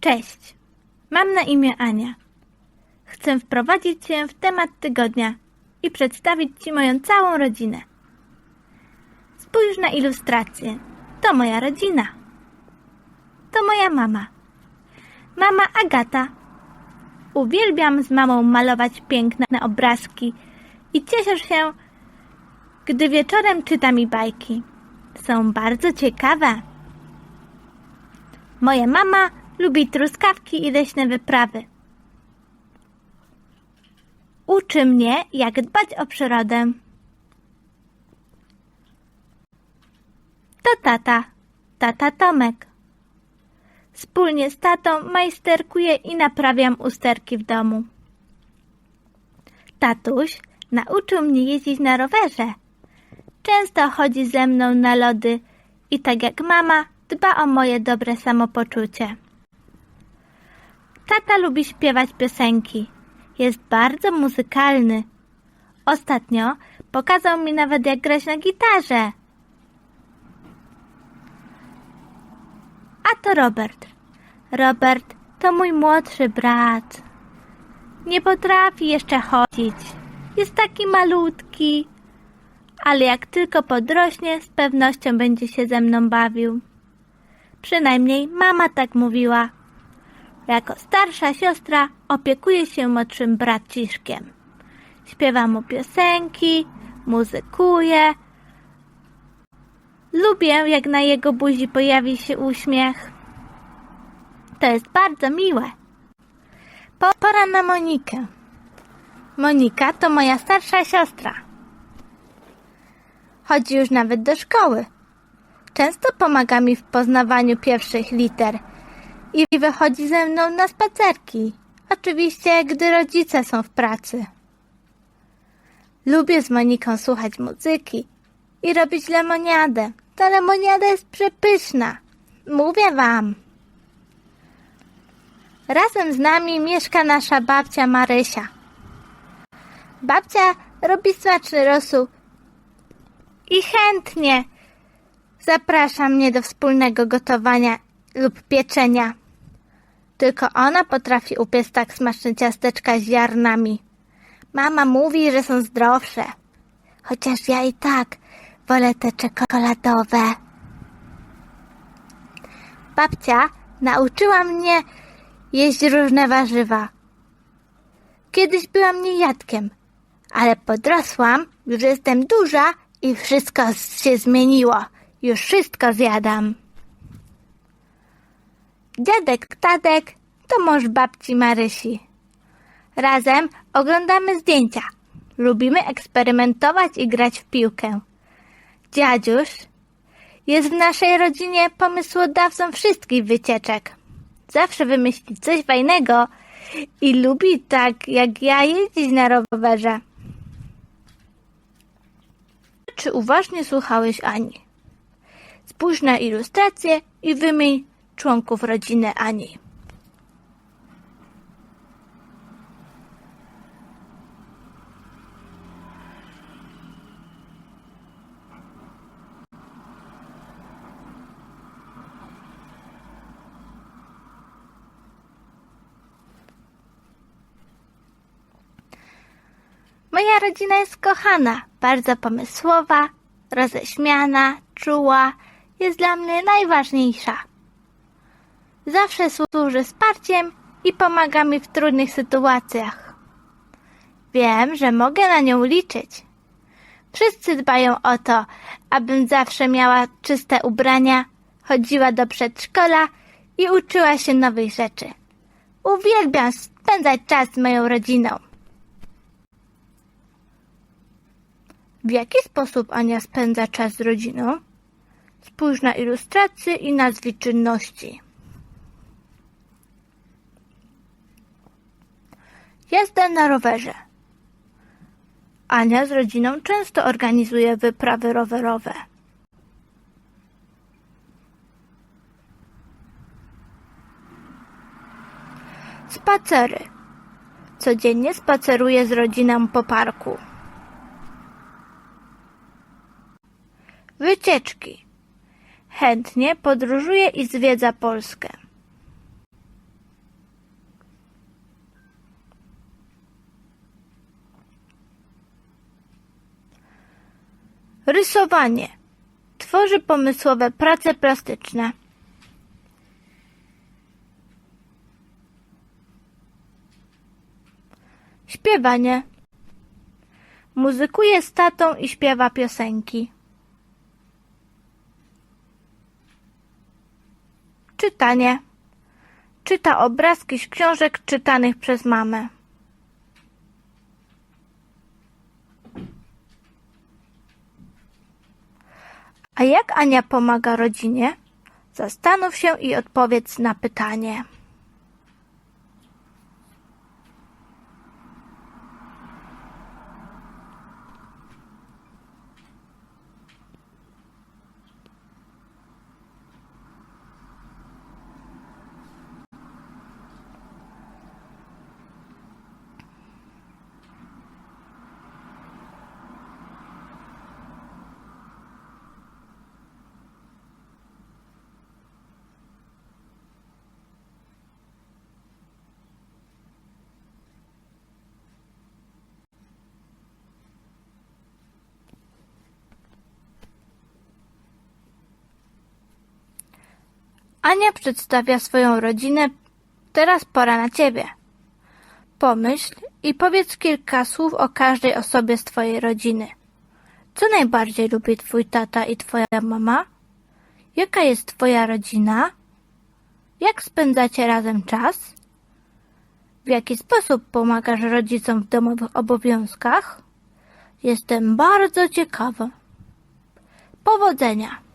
Cześć, mam na imię Ania. Chcę wprowadzić Cię w temat tygodnia i przedstawić Ci moją całą rodzinę. Spójrz na ilustrację. To moja rodzina. To moja mama. Mama Agata. Uwielbiam z mamą malować piękne obrazki i cieszę się, gdy wieczorem czyta mi bajki. Są bardzo ciekawe. Moja mama lubi truskawki i leśne wyprawy. Uczy mnie, jak dbać o przyrodę. To tata, tata Tomek. Wspólnie z tatą majsterkuję i naprawiam usterki w domu. Tatuś nauczył mnie jeździć na rowerze. Często chodzi ze mną na lody i tak jak mama dba o moje dobre samopoczucie. Tata lubi śpiewać piosenki. Jest bardzo muzykalny. Ostatnio pokazał mi nawet jak grać na gitarze. A to Robert. Robert to mój młodszy brat. Nie potrafi jeszcze chodzić. Jest taki malutki. Ale jak tylko podrośnie, z pewnością będzie się ze mną bawił. Przynajmniej mama tak mówiła. Jako starsza siostra opiekuje się młodszym braciszkiem. Śpiewa mu piosenki, muzykuje. Lubię, jak na jego buzi pojawi się uśmiech. To jest bardzo miłe. Po, pora na Monikę. Monika to moja starsza siostra. Chodzi już nawet do szkoły. Często pomaga mi w poznawaniu pierwszych liter i wychodzi ze mną na spacerki. Oczywiście, gdy rodzice są w pracy. Lubię z Moniką słuchać muzyki i robić lemoniadę. Ta lemoniada jest przepyszna. Mówię wam. Razem z nami mieszka nasza babcia Marysia. Babcia robi smaczny rosół i chętnie zaprasza mnie do wspólnego gotowania lub pieczenia. Tylko ona potrafi upiec tak smaczne ciasteczka z ziarnami. Mama mówi, że są zdrowsze. Chociaż ja i tak wolę te czekoladowe. Babcia nauczyła mnie jeść różne warzywa. Kiedyś byłam niejadkiem, ale podrosłam, już jestem duża i wszystko się zmieniło. Już wszystko zjadam. Dziadek Tadek to mąż babci Marysi. Razem oglądamy zdjęcia. Lubimy eksperymentować i grać w piłkę. Dziadziuś jest w naszej rodzinie pomysłodawcą wszystkich wycieczek. Zawsze wymyśli coś fajnego i lubi tak jak ja jeździć na rowerze. Czy uważnie słuchałeś Ani? Spójrz na ilustrację i wymień członków rodziny Ani. Moja rodzina jest kochana, bardzo pomysłowa, roześmiana, czuła, jest dla mnie najważniejsza. Zawsze służy wsparciem i pomaga mi w trudnych sytuacjach. Wiem, że mogę na nią liczyć. Wszyscy dbają o to, abym zawsze miała czyste ubrania, chodziła do przedszkola i uczyła się nowych rzeczy. Uwielbiam spędzać czas z moją rodziną. W jaki sposób Ania spędza czas z rodziną? Spójrz na ilustrację i nazwij czynności. Jazda na rowerze. Ania z rodziną często organizuje wyprawy rowerowe. Spacery. Codziennie spaceruję z rodziną po parku. Wycieczki. Chętnie podróżuje i zwiedza Polskę. Rysowanie. Tworzy pomysłowe prace plastyczne. Śpiewanie. Muzykuje z tatą i śpiewa piosenki. Czytanie. Czyta obrazki z książek czytanych przez mamę. A jak Ania pomaga rodzinie? Zastanów się i odpowiedz na pytanie. Ania przedstawia swoją rodzinę. Teraz pora na ciebie. Pomyśl i powiedz kilka słów o każdej osobie z twojej rodziny. Co najbardziej lubi twój tata i twoja mama? Jaka jest twoja rodzina? Jak spędzacie razem czas? W jaki sposób pomagasz rodzicom w domowych obowiązkach? Jestem bardzo ciekawa. Powodzenia!